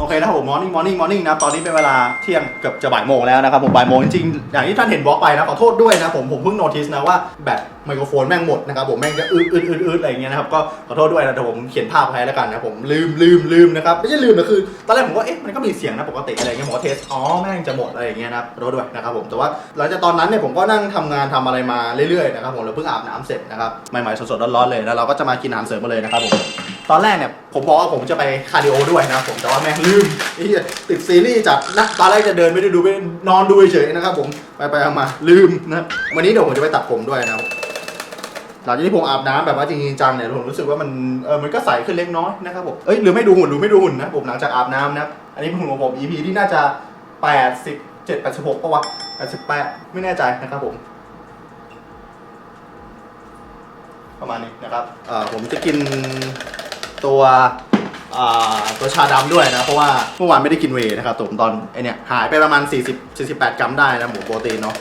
โอเคนะครับผมมอร์นิ่งมอร์นิ่งมอร์นิ่งนะตอนนี้เป็นเวลาเที่ยงเกือบจะบ่ายโมงแล้วนะครับผมบ่ายโมงจริงๆอย่างที่ท่านเห็นบล็อกไปนะขอโทษด้วยนะผมผมเพิ่งโน้ติสนะว่าแบต ไมโครโฟนแม่งหมดนะครับผมแม่งจะอืดอืดอืดอืดอะไรเงี้ยนะครับก็ขอโทษด้วยนะแต่ผมเขียนภาพให้แล้วกันนะผมลืมลืมลืมนะครับไม่ใช่ลืมนะคือตอนแรกผมก็เอ๊ะมันก็มีเสียงนะปกติอะไรเงี้ยผมก็เทสอ๋อแม่งจะหมดอะไรเงี้ยนะครับขอโทษด้วยนะครับผมแต่ว่าหลังจากตอนนั้นเนี่ยผมก็นั่งทำงานทำอะไรมาเรื่อยๆนะครับผมแล้วเพิ่งอาบน้ำเสร็จนะครับใหม่ๆสดๆร้อนๆเลยแล้วเราก็จะมากินอาหารเสริมมาเลยนะครับผม ตอนแรกเนี่ยผมบอกว่าผมจะไปคาร์ดิโอด้วยนะครับผมแต่ว่าแม่งลืมไอ้เหี้ยติดซีรีส์จัดนะตอนแรกจะเดินไม่ได้ดูไม่นอนดูเฉยๆนะครับผมไปไปๆมาๆลืมนะครับวันนี้เดี๋ยวผมจะไปตัดผมด้วยนะครับ หลังจากที่ผมอาบน้ำแบบว่าจริงๆจังเนี่ยผมรู้สึกว่ามันเออมันก็ใสขึ้นเล็กน้อยนะครับผมเอ้ยหรือไม่ดูหุ่นหรือไม่ดูหุ่นนะผมหลังจากอาบน้ำนะอันนี้เป็นหุ่นของผม EP ที่น่าจะ87 86ปะวะ88ไม่แน่ใจนะครับผมประมาณนี้นะครับอ่อผมจะกินตัวตัวชาดำด้วยนะ เพราะว่าเมื่อวานไม่ได้กินเวนะครับผมตอนไอเนี่ยหายไปประมาณ 40 48 กรัมได้นะหมูโปรตีนเนาะ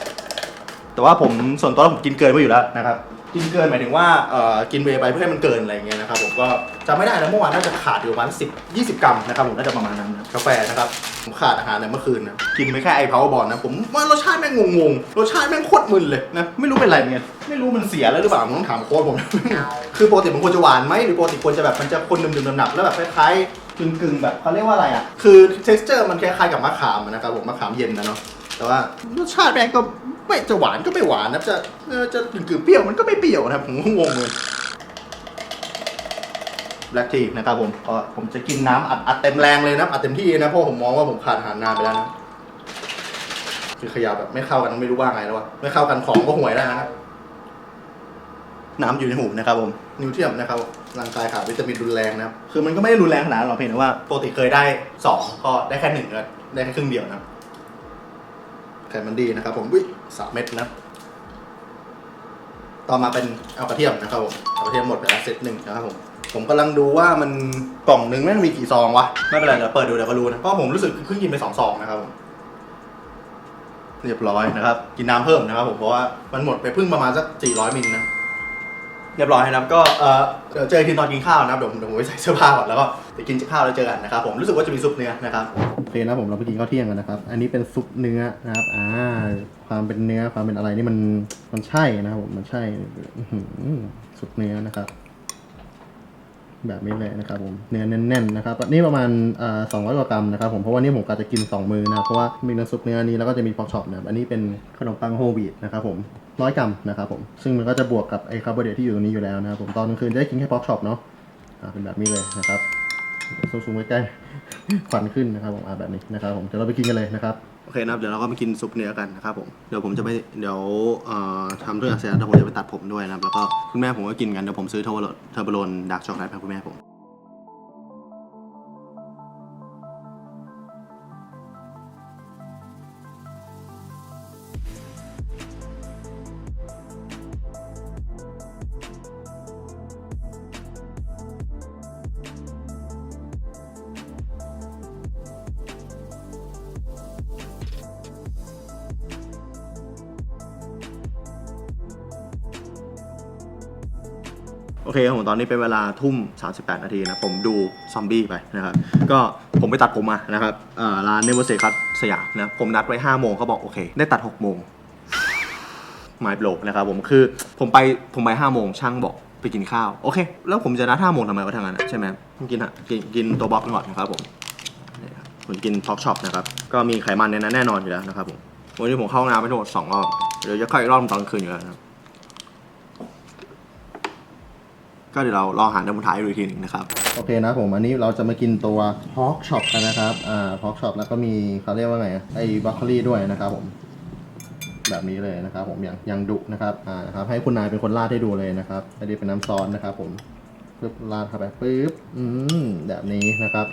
แต่ว่าผมส่วนตัวผมกินเกินไปอยู่แล้วนะครับ กินเกินหมายถึงว่าเอ่อกินเวย์ไปเพื่อให้มันเกินอะไรอย่างเงี้ยนะครับผมก็จำไม่ได้นะเมื่อวานน่าจะขาดอยู่ประมาณ10 20 กรัมนะครับผมน่าจะประมาณนั้นนะกาแฟนะครับผมขาดอาหารเนี่ยเมื่อคืนนะกินไปแค่ไอพาวบอลนะผมว่ารสชาติแม่งงงๆรสชาติแม่งโคตรมึนเลยนะไม่รู้เป็นไรเนี่ยไม่รู้มันเสียแล้วหรือเปล่าผมต้องถามโค้ชผมคือปกติมันควรจะหวานไหมหรือปกติควรจะแบบมันจะคนดื่มๆหนับๆแล้วแบบคล้ายๆกึ่งๆแบบเขาเรียกว่าอะไรอะคือ texture มันคล้ายๆกับมะขามอะนะครับผมมะขามเย็นนะเนาะ แต่ว่ารสชาติแม่งก็ไม่จะหวานก็ไม่หวานนะจะเออจะกึ่งๆเปรี้ยวมันก็ไม่เปรี้ยวนะครับผมก็งงเลยแบล็กทีนะครับผมก็ผมจะกินน้ำอัดอัดเต็มแรงเลยนะอัดเต็มที่นะเพราะผมมองว่าผมขาดอาหารนานไปแล้วนะคือขยะแบบไม่เข้ากันไม่รู้ว่าไงแล้ววะไม่เข้ากันของก็ห่วยแล้วนะครับน้ำอยู่ในหูนะครับผมนิวเทียมนะครับร่างกายขาดวิตามินรุนแรงนะครับคือมันก็ไม่ได้รุนแรงขนาดนั้นหรอกเพียงแต่ว่าปกติเคยได้สองก็ได้แค่หนึ่งก็ได้แค่ครึ่งเดียวนะครับ ไขมันดีนะครับผมวิสามเม็ดนะ ต่อมาเป็นเอากระเทียมนะครับผมเอากระเทียมหมดไปแล้วเซตหนึ่งนะครับผมผมกำลังดูว่ามันกล่องหนึ่งแม่งมีกี่ซองวะไม่เป็นไรเดี๋ยวเปิดดูเดี๋ยวก็รู้นะเพราะผมรู้สึกเพิ่งกินไปสองซองนะครับผมเรียบร้อยนะครับ กินน้ำเพิ่มนะครับผมเพราะว่ามันหมดไปเพิ่งประมาณสัก400มิลนะ เรียบร้อยนะครับก็เออเดี๋ยวเจอทีตอนกินข้าวนะครับเดี๋ยวผมเดี๋ยวผมไปใส่เสื้อผ้าก่อนแล้วก็ไปกินข้าวแล้วเจอกันนะครับผมรู้สึกว่าจะมีซุปเนื้อนะครับโอเคนะผมเราไปกินข้าวเที่ยงกันนะครับ อันนี้เป็นซุปเนื้อนะครับอ่าความเป็นเนื้อความเป็นอะไรนี่มันมันใช่นะครับผมมันใช่อื้อหือซุปเนื้อนะครับ แบบนี้เลยนะครับผมเนื้อแน่นๆนะครับนี่ประมาณอ่า200กว่ากรัมนะครับผมเพราะว่านี่ผมกะจะกิน 2 มือนะเพราะว่ามีน้ำซุปเนื้อนี้แล้วก็จะมีพอกช็อปนะครับอันนี้เป็นขนมปังโฮวีตนะครับผมร้อยกรัมนะครับผมซึ่งมันก็จะบวกกับไอ้คาร์โบไฮเดรตที่อยู่ตรงนี้อยู่แล้วนะครับผมตอนกลางคืนจะได้กินแค่พอกช็อปเนาะเป็นแบบนี้เลยนะครับซูมๆใกล้ๆฟันขึ้นนะครับผมแบบนี้นะครับผมเดี๋ยวเราไปกินกันเลยนะครับ อเคนะครับเดี๋ยวเราก็มากินซุปเนื้อกันนะครับผมเดี๋ยวผมจะไปเดี๋ยวเอ่อทำเรื่องเสร็จแล้วเดี๋ยวผมจะไปตัดผมด้วยนะครับแล้วก็คุณแม่ผมก็กินกันเดี๋ยวผมซื้อเทอร์โบโลนเทอร์โบโลนดาร์กช็อกโกแลตให้คุณแม่ผม อเคครับผมตอนนี้เป็นเวลาทุ่ม 38 นาทีนะ ผมดูซอมบี้ไปนะครับ ก็ผมไปตัดผมมานะครับร้านเนเวอร์เซคัตสยามนะ ผมนัดไว้ 5 โมงเขาบอกโอเค ได้ตัด 6 โมงไมโบลนะครับผมคือผมไปผมไป5โมงช่างบอกไปกินข้าว โอเค แล้วผมจะนัด5โมงทำไมวะทางนั้นใช่ไหมกินอะกินกินตัวบล็อกก่อนนะครับผมนี่ครับผมกินท็อกช็อปนะครับ ก็มีไขมันในนั้นแน่นอนอยู่แล้วนะครับผมวันนี้ผมเข้าห้องน้ำไปทั้งหมดสองรอบ เดี๋ยวจะเข้าอีกรอบตอนกลางคืนอยู่แล้วนะครับ ก็เดี๋ยวเรารออาหารในบนท้ายดูอีกทีหนึ่งนะครับ โอเคนะผมอันนี้เราจะมากินตัวพอกช็อปกันนะครับ อ่าพอกช็อปแล้วก็มีเขาเรียกว่าไงไอ้บรอกโคลีด้วยนะครับผมแบบนี้เลยนะครับ ผมอย่างอย่างดุนะครับอ่านะครับ ให้คุณนายเป็นคนราดให้ดูเลยนะครับไม่ได้เป็นน้ำซอสนะครับ ผมปึ๊บราดเข้าไปปึ๊บอืมแบบนี้นะครับ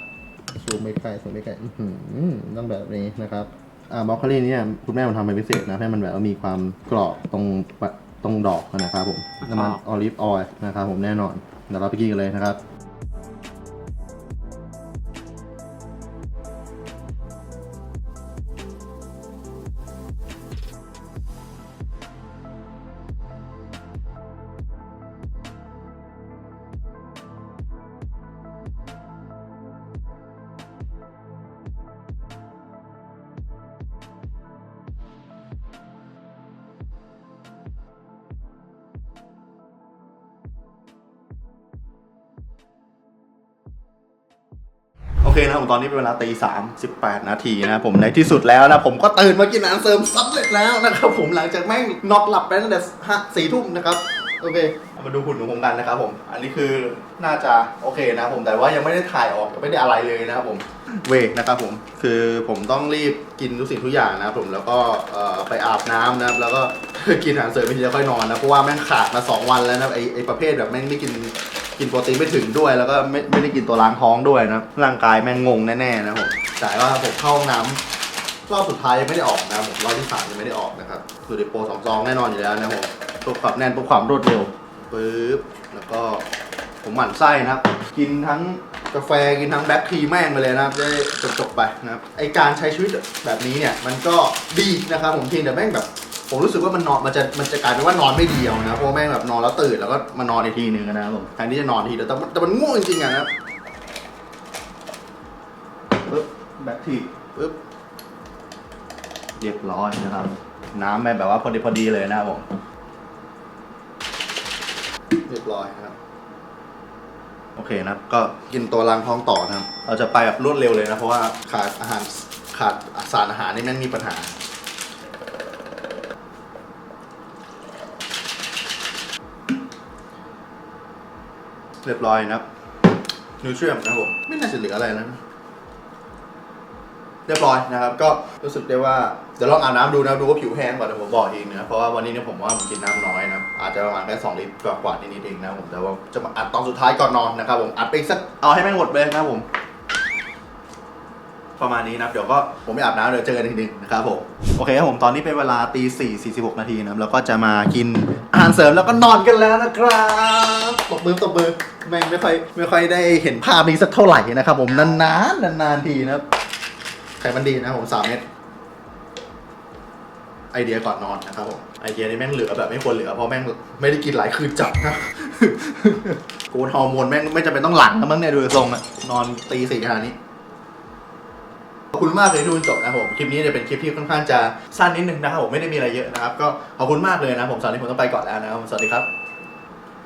ซูมไม่ใกล้ซูมไม่ใกล้อื้อหือต้องแบบนี้นะครับอ่าบรอกโคลีเนี่ยคุณแม่ผมทำเป็นพิเศษนะให้มันแบบว่ามีความกรอบตรง ตรงดอกนะครับผมน้ำมันออลิฟออยล์นะครับผมแน่นอนเดี๋ยวเราไปกินกันเลยนะครับ เคนะครับผมตอนนี้เป็นเวลาตีสามสิบแปดนาทีนะผมในที่สุดแล้วนะผมก็ตื่นมากินอาหารเสริมสำเร็จแล้วนะครับผมหลังจากแม่งน็อกหลับไปตั้งแต่ห้าสี่ทุ่มนะครับโอเคมาดูหุ่นของผมกันนะครับผม อันนี้คือน่าจะโอเคนะผมแต่ว่ายังไม่ได้ถ่ายออกยังไม่ได้อะไรเลยนะครับผม เวกนะครับผมคือผมต้องรีบกินทุกสิ่งทุกอย่างนะครับผมแล้วก็เอ่อไปอาบน้ำนะครับแล้วก็ กินอาหารเสริมไปทีแล้วค่อยนอนนะเพราะว่าแม่งขาดมาสองวันแล้วนะไอไอประเภทแบบแม่งไม่กิน กินโปรตีนไม่ถึงด้วย แล้วก็ไม่ไม่ได้กินตัวล้างท้องด้วยนะร่างกายแม่งงงแน่ๆนะผมแต่ว่าผมเข้าห้องน้ำรอบสุดท้ายยังไม่ได้ออกนะผมรอบที่สามยังไม่ได้ออกนะครับคือเดโปสองซองแน่นอนอยู่แล้วนะผมตัวความแน่นตัวความรวดเร็วปึ๊บแล้วก็ผมหมั่นไส้นะครับ กินทั้งกาแฟกินทั้งแบล็คทีแม่งไปเลยนะครับได้จบๆไปนะครับไอการใช้ชีวิตแบบนี้เนี่ยมันก็ดีนะครับผมเพียงแต่แม่งแบบ ผมรู้สึกว่ามันนอนมันจะมันจะกลายเป็นว่านอนไม่ดีเอานะเพราะแม่งแบบนอนแล้วตื่นแล้วก็มานอนอีกทีนึงนะครับผมแทนที่จะนอนทีเดียวแต่แต่มันง่วงจริงๆอะนะครับปึ๊บแบ็คทีปึ๊บเรียบร้อยนะครับ น้ำแบบว่าพอดีพอดีเลยนะครับผมเรียบร้อยนะครับโอเคนะครับก็กินตัวล้างท้องต่อนะครับ เราจะไปแบบรวดเร็วเลยนะเพราะว่าขาดอาหารขาดสารอาหารนี่แม่งมีปัญหา เรียบร้อยนะครับนิวเทรียมนะครับผมไม่น่าจะเหลืออะไรแล้วนะเรียบร้อยนะครับ ก็รู้สึกได้ว่าเดี๋ยวลองอาบน้ำดูนะดูว่าผิวแห้งกว่าแต่ผมบอกเองนะเพราะว่าวันนี้เนี่ยผมว่าผมกินน้ำน้อยนะอาจจะประมาณแค่สองลิตรกว่าๆนิดๆเองนะผมแต่ว่าจะมาอัดตอนสุดท้ายก่อนนอนนะครับผมอัดไปอีกสักเอาให้แม่งหมดไปเลยนะครับผม ประมาณนี้นะครับเดี๋ยวก็ผมไปอาบน้ำเดี๋ยวเจอกันอีกทีนะครับผมโอเคครับผมตอนนี้เป็นเวลาตีสี่สี่สิบหกนาทีนะครับแล้วก็จะมากินอาหารเสริมแล้วก็นอนกันแล้วนะครับตบมือตบมือแม่งไม่ค่อยไม่ค่อยได้เห็นภาพนี้สักเท่าไหร่นะครับผมนานๆนานๆทีนะครับไขมันดีนะผมสามเม็ดไอเดียก่อนนอนนะครับผมไอเดียนี้แม่งเหลือแบบไม่ควรเหลือเพราะแม่งไม่ได้กินหลายคืนจับนะกนฮอร์โมนแม่งไม่จำเป็นต้องหลังนะมั้งเนี่ยดูทรงอะนอนตีสี่ขนาดนี้ ขอบคุณมากเลยที่ดูจนจบนะครับผมคลิปนี้จะเป็นคลิปที่ค่อนข้างจะสั้นนิดนึงนะครับผมไม่ได้มีอะไรเยอะนะครับก็ขอบคุณมากเลยนะผมสอนนี้ผมต้องไปก่อนแล้วนะครับผมสวัสดีครับ